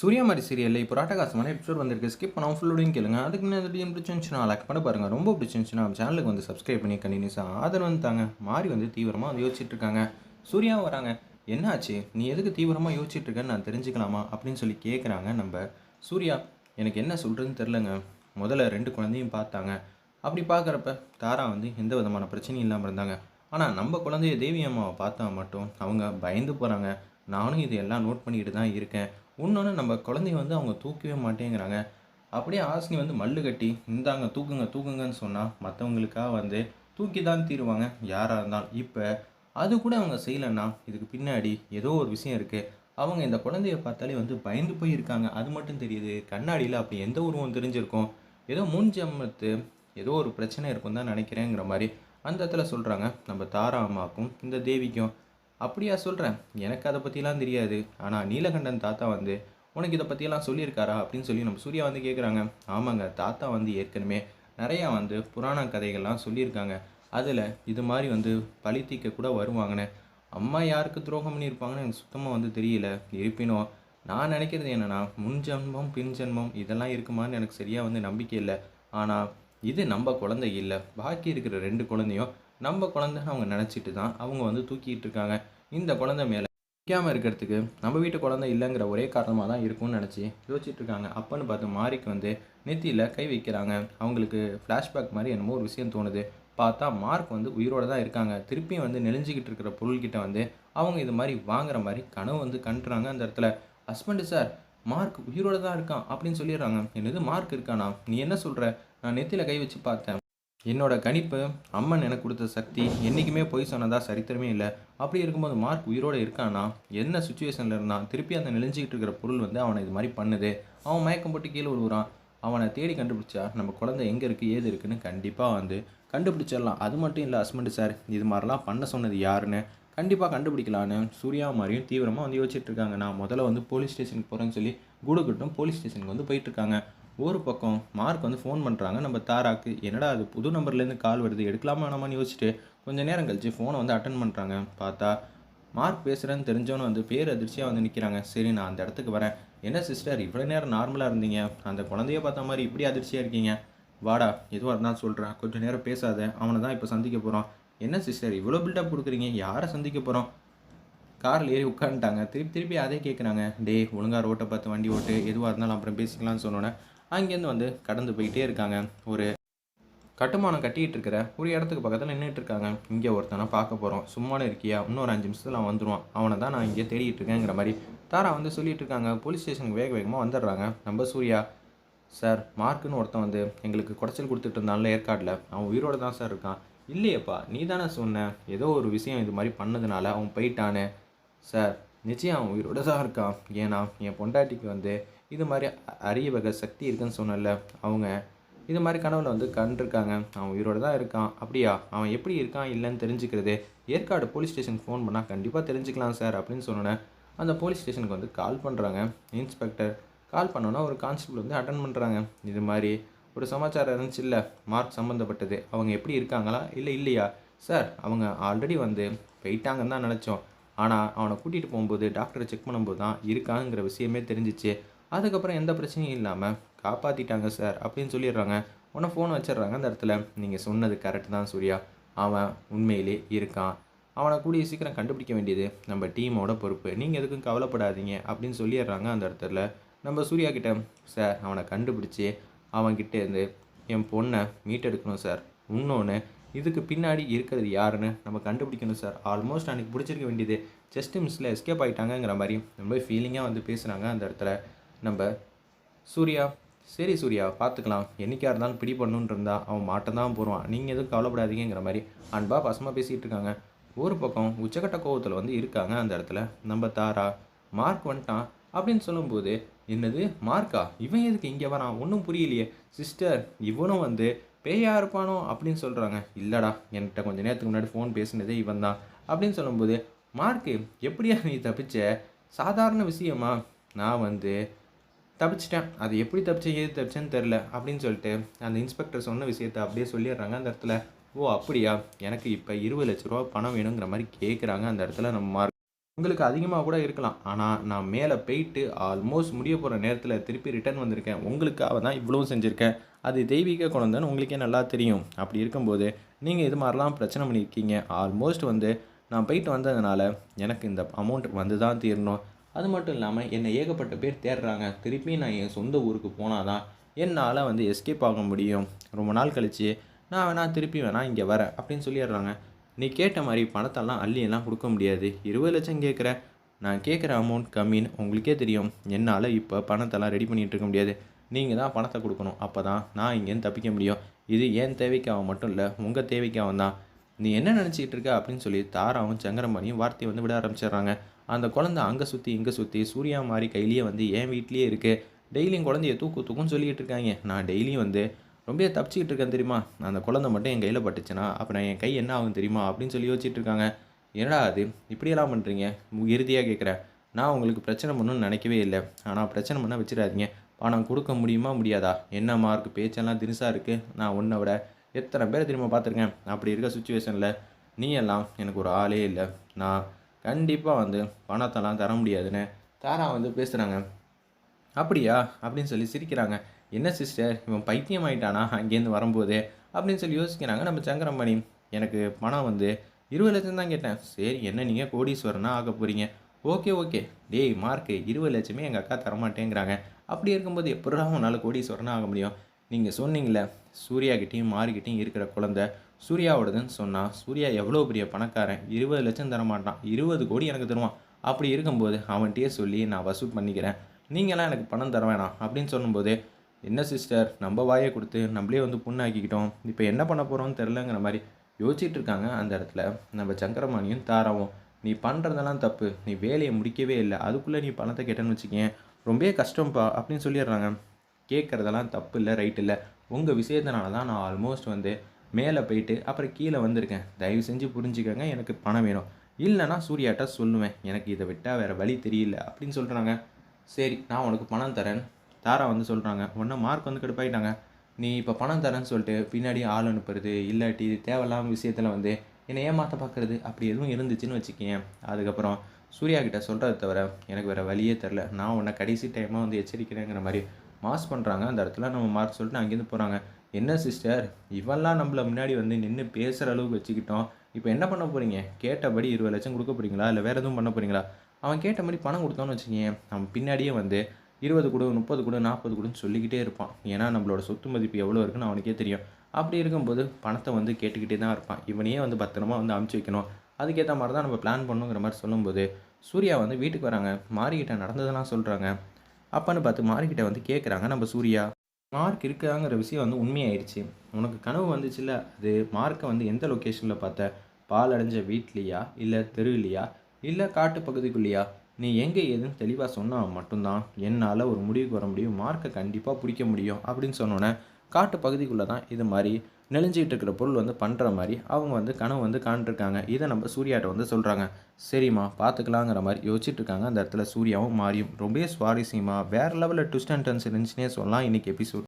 சூரியமாரி மாதிரி சீரியலில் இப்போ ராட்டகாசமான எபிசோட் வந்திருக்கு. ஸ்கிப் பண்ணாமல் ஃபுல்லோடையும் கேளுங்க. அதுக்கு முன்னாடி வீடியோ பிடிச்சிருந்துச்சுன்னா லைக் பண்ண பாருங்க. ரொம்ப பிடிச்சிருந்துச்சுன்னா சேனலுக்கு வந்து சப்ஸ்கிரைப் பண்ணி கண்டினியூஸாக ஆதரவு வந்து தாங்க. மாறி வந்து தீவிரமாக வந்து யோசிச்சுட்டு இருக்காங்க. சூர்யா வராங்க. என்னாச்சு? நீ எதுக்கு தீவிரமாக யோசிச்சுட்டு இருக்கேன்னு நான் தெரிஞ்சுக்கலாமா? அப்படின்னு சொல்லி கேட்குறாங்க நம்ம சூர்யா. எனக்கு என்ன சொல்கிறதுன்னு தெரிலங்க முதல்ல ரெண்டு குழந்தையும் பார்த்தாங்க. அப்படி பார்க்குறப்ப தாரா வந்து எந்த விதமான பிரச்சனையும் இல்லாமல் இருந்தாங்க. ஆனால் நம்ம குழந்தைய தேவி அம்மாவை பார்த்தா மட்டும் அவங்க பயந்து போகிறாங்க நானும் இது எல்லாம் நோட் பண்ணிக்கிட்டு தான் இருக்கேன். இன்னொன்று நம்ம குழந்தைய வந்து அவங்க தூக்கவே மாட்டேங்கிறாங்க. அப்படியே ஆசினி வந்து மல்லு கட்டி இந்தாங்க தூக்குங்க தூக்குங்கன்னு சொன்னால் மற்றவங்களுக்காக வந்து தூக்கி தான் தீருவாங்க யாராக இருந்தாலும். இப்போ அது கூட அவங்க செய்யலைன்னா இதுக்கு பின்னாடி ஏதோ ஒரு விஷயம் இருக்குது அவங்க இந்த குழந்தைய பார்த்தாலே வந்து பயந்து போயிருக்காங்க. அது மட்டும் தெரியுது. கண்ணாடியில் அப்படி எந்த உருவம் தெரிஞ்சிருக்கும்? ஏதோ மூஞ்சம்மத்து ஏதோ ஒரு பிரச்சனை இருக்கும் தான் நினைக்கிறேங்கிற மாதிரி அந்த இடத்துல சொல்கிறாங்க நம்ம தாரா அம்மாவுக்கும் இந்த தேவிக்கும். அப்படியா சொல்கிறேன் எனக்கு அதை பற்றிலாம் தெரியாது. ஆனால் நீலகண்டன் தாத்தா வந்து உனக்கு இதை பற்றியெல்லாம் சொல்லியிருக்காரா? அப்படின்னு சொல்லி நம்ம சூர்யா வந்து கேட்குறாங்க ஆமாங்க தாத்தா வந்து ஏற்கனவே நிறையா வந்து புராண கதைகள்லாம் சொல்லியிருக்காங்க. அதில் இது மாதிரி வந்து பழித்திக்க கூட வருவாங்கன்னு. அம்மா யாருக்கு துரோகம் பண்ணியிருப்பாங்கன்னு எனக்கு சுத்தமாக வந்து தெரியல. இருப்பினும் நான் நினைக்கிறது என்னென்னா முன் ஜென்மம் பின் ஜென்மம் இதெல்லாம் இருக்குமான்னு எனக்கு சரியாக வந்து நம்பிக்கை இல்லை. ஆனால் இது நம்ம குழந்தை இல்லை. பாக்கி இருக்கிற ரெண்டு குழந்தையும் நம்ம குழந்தைன்னு அவங்க நினச்சிட்டு தான் அவங்க வந்து தூக்கிட்டு இருக்காங்க. இந்த குழந்தை மேலே நிற்காமல் இருக்கிறதுக்கு நம்ம வீட்டு குழந்தை இல்லைங்கிற ஒரே காரணமாக தான் இருக்கும்னு நினச்சி யோசிச்சுட்டு இருக்காங்க. அப்போன்னு பார்த்து மாரிக்கு வந்து நெத்தியில் கை வைக்கிறாங்க. அவங்களுக்கு ஃப்ளாஷ்பேக் மாதிரி என்னமோ ஒரு விஷயம் தோணுது. பார்த்தா மார்க் வந்து உயிரோட தான் இருக்காங்க. திருப்பியும் வந்து நெளிஞ்சிக்கிட்டு இருக்கிற பொருள்கிட்ட வந்து அவங்க இது மாதிரி வாங்குற மாதிரி கனவு வந்து கண்டுறாங்க அந்த இடத்துல. ஹஸ்பண்டு சார் மார்க் உயிரோட தான் இருக்கான் அப்படின்னு சொல்லிடுறாங்க. என்னது மார்க் இருக்கானா? நீ என்ன சொல்கிற நான் நெத்தியில் கை வச்சு பார்த்தேன். என்னோட கணிப்பு அம்மன் எனக்கு கொடுத்த சக்தி என்றைக்குமே பொய் சொன்னதா சரித்திரமே இல்லை. அப்படி இருக்கும்போது மார்க் உயிரோடு இருக்கானா? என்ன சுச்சுவேஷனில் இருந்தான்? திருப்பி அந்த நெளிஞ்சிக்கிட்டு இருக்கிற பொருள் வந்து அவனை இது மாதிரி பண்ணுது. அவன் மயக்கம் போட்டு கீழே விழுவுறான் அவனை தேடி கண்டுபிடிச்சா நம்ம குழந்தை எங்கே இருக்குது ஏது இருக்குன்னு கண்டிப்பாக வந்து கண்டுபிடிச்சிடலாம். அது மட்டும் இல்லை ஹஸ்பண்டு சார் இது மாதிரிலாம் பண்ண சொன்னது யாருன்னு கண்டிப்பாக கண்டுபிடிக்கலான்னு சூர்யா மாதிரியும் தீவிரமாக வந்து யோசிச்சுட்டு இருக்காங்க. நான் முதல்ல வந்து போலீஸ் ஸ்டேஷனுக்கு போகிறேன்னு சொல்லி கூடுகட்டும் போலீஸ் ஸ்டேஷனுக்கு வந்து போயிட்டுருக்காங்க ஒரு பக்கம் மார்க் வந்து ஃபோன் பண்ணுறாங்க நம்ம தாராக்கு என்னடா அது புது நம்பர்லேருந்து கால் வருது எடுக்கலாமா வேணாமான்னு யோசிச்சுட்டு கொஞ்சம் நேரம் கழிச்சு ஃபோனை வந்து அட்டன் பண்ணுறாங்க பார்த்தா மார்க் பேசுகிறேன்னு தெரிஞ்சவனு வந்து பேர் அதிர்ச்சியாக வந்து நிற்கிறாங்க சரி நான் அந்த இடத்துக்கு வரேன். என்ன சிஸ்டர் இவ்வளோ நேரம் நார்மலாக இருந்தீங்க? அந்த குழந்தைய பார்த்த மாதிரி இப்படி அதிர்ச்சியாக இருக்கீங்க? வாடா எதுவாக இருந்தாலும் சொல்கிறேன் கொஞ்சம் நேரம் பேசாத. அவனை தான் இப்போ சந்திக்க போகிறோம் என்ன சிஸ்டர் இவ்வளோ பில்டப் கொடுக்குறீங்க? யாரை சந்திக்க போகிறோம் காரில் ஏறி உட்காந்துட்டாங்க திருப்பி திருப்பி அதே கேட்குறாங்க டேய் ஒழுங்காக ரோட்டை பார்த்து வண்டி ஓட்டு. எதுவாக இருந்தாலும் அப்புறம் பேசிக்கலாம்னு சொன்னோன்னே அங்கேருந்து வந்து கடந்து போயிட்டே இருக்காங்க. ஒரு கட்டுமானம் கட்டிகிட்டு இருக்கிற ஒரு இடத்துக்கு பக்கத்தில் நின்றுட்டு இருக்காங்க. இங்கே ஒருத்தனை பார்க்க போகிறோம் சும்மானு இருக்கியா? இன்னொரு அஞ்சு நிமிஷத்தில் அவன் வந்துடுவான் அவனை தான் நான் இங்கே தேடிட்டு இருக்கேங்கிற மாதிரி தாரா வந்து சொல்லிட்டு இருக்காங்க. போலீஸ் ஸ்டேஷனுக்கு வேக வேகமாக வந்துடுறாங்க. நம்ம சூர்யா சார் மார்க்குன்னு ஒருத்தன் வந்து எங்களுக்கு குடைச்சல் கொடுத்துட்டு இருந்தான்ல ஏற்காட்டில் அவன் உயிரோட தான் சார் இருக்கான். இல்லையேப்பா நீ தானே சொன்ன. ஏதோ ஒரு விஷயம் இது மாதிரி பண்ணதுனால அவன் போயிட்டானே. சார் நிச்சயம் அவன் உயிரோட தான் இருக்கான். ஏன்னா என் பொண்டாட்டிக்கு வந்து இது மாதிரி அரிய வகை சக்தி இருக்குன்னு சொன்னல அவங்க. இது மாதிரி கனவுல வந்து கண்டிருக்காங்க அவன் உயிரோட தான் இருக்கான். அப்படியா? அவன் எப்படி இருக்கான்? இல்லைன்னு தெரிஞ்சுக்கிறது. ஏற்காடு போலீஸ் ஸ்டேஷனுக்கு ஃபோன் பண்ணால் கண்டிப்பாக தெரிஞ்சுக்கலாம் சார் அப்படின்னு சொன்னோன்னே அந்த போலீஸ் ஸ்டேஷனுக்கு வந்து கால் பண்ணுறாங்க இன்ஸ்பெக்டர் கால் பண்ணோன்னா ஒரு கான்ஸ்டபிள் வந்து அட்டன் பண்ணுறாங்க இது மாதிரி ஒரு சமாச்சாரம் இருந்துச்சு இல்லை மார்க் சம்மந்தப்பட்டது அவங்க எப்படி இருக்காங்களா? இல்லை இல்லையா? சார் அவங்க ஆல்ரெடி வந்து போயிட்டாங்கன்னு தான் நினச்சோம். ஆனால் அவனை கூட்டிகிட்டு போகும்போது டாக்டரை செக் பண்ணும்போது தான் இருக்காங்கிற விஷயமே தெரிஞ்சிச்சு. அதுக்கப்புறம் எந்த பிரச்சனையும் இல்லாமல் காப்பாற்றிட்டாங்க சார் அப்படின்னு சொல்லிடுறாங்க. உடனே ஃபோன் வச்சிடுறாங்க அந்த இடத்துல. நீங்கள் சொன்னது கரெக்ட் தான் சூர்யா. அவன் உண்மையிலே இருக்கான். அவனை கூடிய சீக்கிரம் கண்டுபிடிக்க வேண்டியது நம்ம டீமோட பொறுப்பு. நீங்கள் எதுக்கும் கவலைப்படாதீங்க அப்படின்னு சொல்லிடுறாங்க அந்த இடத்துல. நம்ம சூர்யா கிட்ட சார் அவனை கண்டுபிடிச்சி அவன்கிட்ட இருந்து என் பொண்ணை மீட்டெடுக்கணும் சார் இன்னொன்று இதுக்கு பின்னாடி இருக்கிறது யாருன்னு நம்ம கண்டுபிடிக்கணும் சார் ஆல்மோஸ்ட் அன்றைக்கி பிடிச்சிருக்க வேண்டியது. ஜஸ்ட் மிஸ்ஸில் எஸ்கேப் ஆகிட்டாங்கங்கிற மாதிரி ரொம்ப ஃபீலிங்காக வந்து பேசுகிறாங்க அந்த இடத்துல. நம்ம சூர்யா சரி சூர்யா பார்த்துக்கலாம். என்றைக்காக இருந்தாலும் பிடி பண்ணணுன்னு இருந்தா அவன் மாட்டம் தான் போடுவான். நீங்கள் எதுவும் கவலைப்படாதீங்கிற மாதிரி அன்பா பசமாக பேசிகிட்டு இருக்காங்க. ஒரு பக்கம் உச்சக்கட்ட கோவத்தில் வந்து இருக்காங்க அந்த இடத்துல. நம்ம தாரா மார்க் வந்துட்டான் அப்படின்னு சொல்லும்போது என்னது மார்க்கா? இவன் எதுக்கு இங்கே வரான்? ஒன்றும் புரியலையே. சிஸ்டர் இவனும் வந்து பேயா இருப்பானோ அப்படின்னு சொல்கிறாங்க இல்லைடா என்கிட்ட கொஞ்சம் நேரத்துக்கு முன்னாடி ஃபோன் பேசினதே இவன் தான் அப்படின்னு சொல்லும்போது மார்க்கு எப்படியா நீ தப்பிச்ச? சாதாரண விஷயமா? நான் வந்து தப்பிச்சிட்டேன். அது எப்படி தப்பிச்சேன் ஏது தப்பிச்சேன்னு தெரில அப்படின்னு சொல்லிட்டு அந்த இன்ஸ்பெக்டர் சொன்ன விஷயத்த அப்படியே சொல்லிடுறாங்க அந்த இடத்துல. ஓ அப்படியா? எனக்கு இப்போ இருபது லட்ச ரூபா பணம் வேணுங்கிற மாதிரி கேட்குறாங்க அந்த இடத்துல நம்ம மார்க் உங்களுக்கு அதிகமாக கூட இருக்கலாம். ஆனால் நான் மேலே போயிட்டு ஆல்மோஸ்ட் முடிய போகிற நேரத்தில் திருப்பி ரிட்டர்ன் வந்திருக்கேன். உங்களுக்காக தான் இவ்வளவும் செஞ்சுருக்கேன். அது தெய்வீக குழந்தைன்னு உங்களுக்கே நல்லா தெரியும். அப்படி இருக்கும்போது நீங்கள் இது மாதிரிலாம் பிரச்சனை பண்ணியிருக்கீங்க ஆல்மோஸ்ட் வந்து நான் போயிட்டு வந்ததுனால எனக்கு இந்த அமௌண்ட் வந்து தான் தீரணும். அது மட்டும் இல்லாமல் என்னை ஏகப்பட்ட பேர் தேடுறாங்க. திருப்பி நான் என் சொந்த ஊருக்கு போனால் தான் என்னால் வந்து எஸ்கேப் ஆக முடியும். ரொம்ப நாள் கழித்து நான் வேணால் திருப்பி வேணால் இங்கே வரேன் அப்படின்னு சொல்லிடுறாங்க. நீ கேட்ட மாதிரி பணத்தெல்லாம் அள்ளியெல்லாம் கொடுக்க முடியாது. இருபது லட்சம் கேட்குற நான் கேட்குற அமௌண்ட் கம்மின்னு உங்களுக்கே தெரியும். என்னால் இப்போ பணத்தெல்லாம் ரெடி பண்ணிகிட்டு இருக்க முடியாது. நீங்கள் தான் பணத்தை கொடுக்கணும். அப்போ தான் நான் இங்கேருந்து தப்பிக்க முடியும். இது என் தேவைக்காக மட்டும் இல்லை உங்கள் தேவைக்காக தான் நீ என்ன நினச்சிக்கிட்டு இருக்க அப்படின்னு சொல்லி தாராவும் சங்கரமணியும் வார்த்தையை வந்து விட ஆரம்பிச்சிடுறாங்க. அந்த குழந்தை அங்கே சுற்றி இங்கே சுற்றி சூர்யா மாதிரி கையிலேயே வந்து என் வீட்லேயே இருக்குது டெய்லியும் குழந்தைய தூக்கு தூக்குன்னு சொல்லிக்கிட்டு இருக்காங்க. நான் டெய்லியும் வந்து ரொம்ப தப்பிச்சிக்கிட்டு இருக்கேன் தெரியுமா? அந்த குழந்தை மட்டும் என் கையில் பட்டுச்சுன்னா அப்புறம் என் கை என்ன ஆகும் தெரியுமா? அப்படின்னு சொல்லி யோசிச்சுட்டு இருக்காங்க. என்னடா அது? இப்படியெல்லாம் பண்ணுறீங்க இறுதியாக கேட்குறேன் நான் உங்களுக்கு பிரச்சனை பண்ணணும்னு நினைக்கவே இல்லை. ஆனால் பிரச்சனை பண்ண வச்சிடாதீங்க. பணம் கொடுக்க முடியுமா? முடியாதா? என்ன மார்க் பேச்செல்லாம் தினுசாக இருக்குது நான் உன்னை விட எத்தனை பேரை திரும்ப பார்த்துருக்கேன்? அப்படி இருக்க சுச்சுவேஷனில் நீ எல்லாம் எனக்கு ஒரு ஆளே இல்லை. நான் கண்டிப்பாக வந்து பணத்தெல்லாம் தர முடியாதுன்னு தாரா வந்து பேசுகிறாங்க அப்படியா? அப்படின்னு சொல்லி சிரிக்கிறாங்க. என்ன சிஸ்டர் இவன் பைத்தியம் ஆயிட்டானா? அங்கேருந்து வரும்போது? அப்படின்னு சொல்லி யோசிக்கிறாங்க. நம்ம சங்கரமணி எனக்கு பணம் வந்து இருபது லட்சம் தான் கேட்டேன். சரி என்ன நீங்கள் கோடீஸ்வரனா ஆக போகிறீங்க ஓகே ஓகே. டேய் மார்க்கு இருபது லட்சமே எங்கள் அக்கா தரமாட்டேங்கிறாங்க. அப்படி இருக்கும்போது எப்படா உன்னால் கோடீஸ்வரனாக ஆக முடியும்? நீங்கள் சொன்னீங்களே சூர்யாக்கிட்டையும் மாறிக்கிட்டையும் இருக்கிற குழந்த சூர்யாவோடதுன்னு சொன்னால் சூர்யா எவ்வளோ பெரிய பணக்காரன்? இருபது லட்சம் தர மாட்டான் இருபது கோடி எனக்கு தருவான். அப்படி இருக்கும்போது அவன்கிட்டயே சொல்லி நான் வசூல் பண்ணிக்கிறேன். நீங்களாம் எனக்கு பணம் தர வேணாம் அப்படின்னு சொல்லும்போது என்ன சிஸ்டர் நம்ம வாயை கொடுத்து நம்மளே வந்து புண்ணாக்கிக்கிட்டோம். இப்போ என்ன பண்ண போகிறோம்னு தெரிலங்கிற மாதிரி யோசிச்சுட்டு இருக்காங்க அந்த இடத்துல. நம்ம சங்கரமானியும் தாராவும் நீ பண்ணுறதெல்லாம் தப்பு. நீ வேலையை முடிக்கவே இல்லை. அதுக்குள்ளே நீ பணத்தை கேட்டேன்னு வச்சுக்கேன் ரொம்பவே கஷ்டம்ப்பா அப்படின்னு சொல்லிடுறாங்க. கேட்குறதெல்லாம் தப்பு இல்லை ரைட் இல்லை. உங்கள் விஷயத்தினால தான் நான் ஆல்மோஸ்ட் வந்து மேலே போயிட்டு அப்புறம் கீழே வந்திருக்கேன். தயவு செஞ்சு புரிஞ்சுக்கோங்க எனக்கு பணம் வேணும். இல்லைனா சூர்யாட்ட சொல்லுவேன் எனக்கு இதை விட்டால் வேறு வழி தெரியல அப்படின்னு சொல்கிறாங்க சரி நான் உனக்கு பணம் தரேன். தாரா வந்து சொல்கிறாங்க ஒன்று மார்க் வந்து கடுப்பாயிட்டாங்க. நீ இப்போ பணம் தரேன்னு சொல்லிட்டு பின்னாடி ஆள் அனுப்புறது இல்லாட்டி தேவையில்லாம விஷயத்தில் வந்து என்னை ஏமாற்ற பார்க்குறது அப்படி எதுவும் இருந்துச்சுன்னு வச்சுக்கேன் அதுக்கப்புறம் சூர்யா கிட்ட சொல்கிறத தவிர எனக்கு வேறு வழியே தெரில நான் உன்னை கடைசி டைமாக வந்து எச்சரிக்கிறேங்கிற மாதிரி மாஸ் பண்ணுறாங்க அந்த இடத்துல நம்ம மார்க் சொல்லிட்டு அங்கேருந்து போகிறாங்க என்ன சிஸ்டர் இவெல்லாம் நம்மள முன்னாடி வந்து நின்று பேசுகிற அளவுக்கு வச்சுக்கிட்டோம். இப்போ என்ன பண்ண போகிறீங்க கேட்டபடி இருபது லட்சம் கொடுக்க போகிறீங்களா இல்லை வேறு எதுவும் பண்ண போகிறீங்களா அவன் கேட்ட மாதிரி பணம் கொடுத்தோன்னு வச்சுக்கோங்க அவன் பின்னாடியே வந்து இருபது கொடு முப்பது கொடு நாற்பது கொடுன்னு சொல்லிக்கிட்டே இருப்பான். ஏன்னா நம்மளோட சொத்து மதிப்பு எவ்வளோ இருக்குன்னு அவனுக்கே தெரியும். அப்படி இருக்கும்போது பணத்தை வந்து கேட்டுக்கிட்டே தான் இருப்பான். இவனையே வந்து பத்திரமா வந்து அமுச்சு வைக்கணும். அதுக்கேற்ற மாதிரி தான் நம்ம பிளான் பண்ணுங்கிற மாதிரி சொல்லும்போது சூர்யா வந்து வீட்டுக்கு வராங்க. மாறிக்கிட்ட நடந்ததெல்லாம் சொல்கிறாங்க அப்பன்னு பார்த்து மார்க்கிட்ட வந்து கேட்குறாங்க நம்ம சூர்யா மார்க் இருக்காங்கிற விஷயம் வந்து உண்மையாயிடுச்சு உனக்கு கனவு வந்துச்சுல்ல? அது மார்க்கை வந்து எந்த லொக்கேஷனில் பார்த்த? பால் அடைஞ்ச வீட்லேயா? இல்லை தெருவிலையா இல்லை காட்டு பகுதிக்குள்ளேயா? நீ எங்கே ஏதுன்னு தெளிவாக சொன்னால் மட்டும்தான் என்னால் ஒரு முடிவுக்கு வர முடியும். மார்க்கை கண்டிப்பாக பிடிக்க முடியும் அப்படின்னு சொன்னோன்னே காட்டு பகுதிக்குள்ளே தான் இது மாதிரி நெளிஞ்சிக்கிட்டு இருக்கிற பொருள் வந்து பண்ணுற மாதிரி அவங்க வந்து கனவு வந்து காண்ட்ருக்காங்க. இதை நம்ம சூர்யாட்ட வந்து சொல்கிறாங்க சரிம்மா பார்த்துக்கலாங்கிற மாதிரி யோசிச்சுட்டு இருக்காங்க அந்த இடத்துல சூர்யாவும் மாறியும் ரொம்பவே சுவாரஸ்யமாக வேறு லெவலில் ட்விஸ்ட் அண்ட் டர்ன்ஸ் இருந்துச்சுன்னே சொல்லலாம். இன்றைக்கி எபிசோட்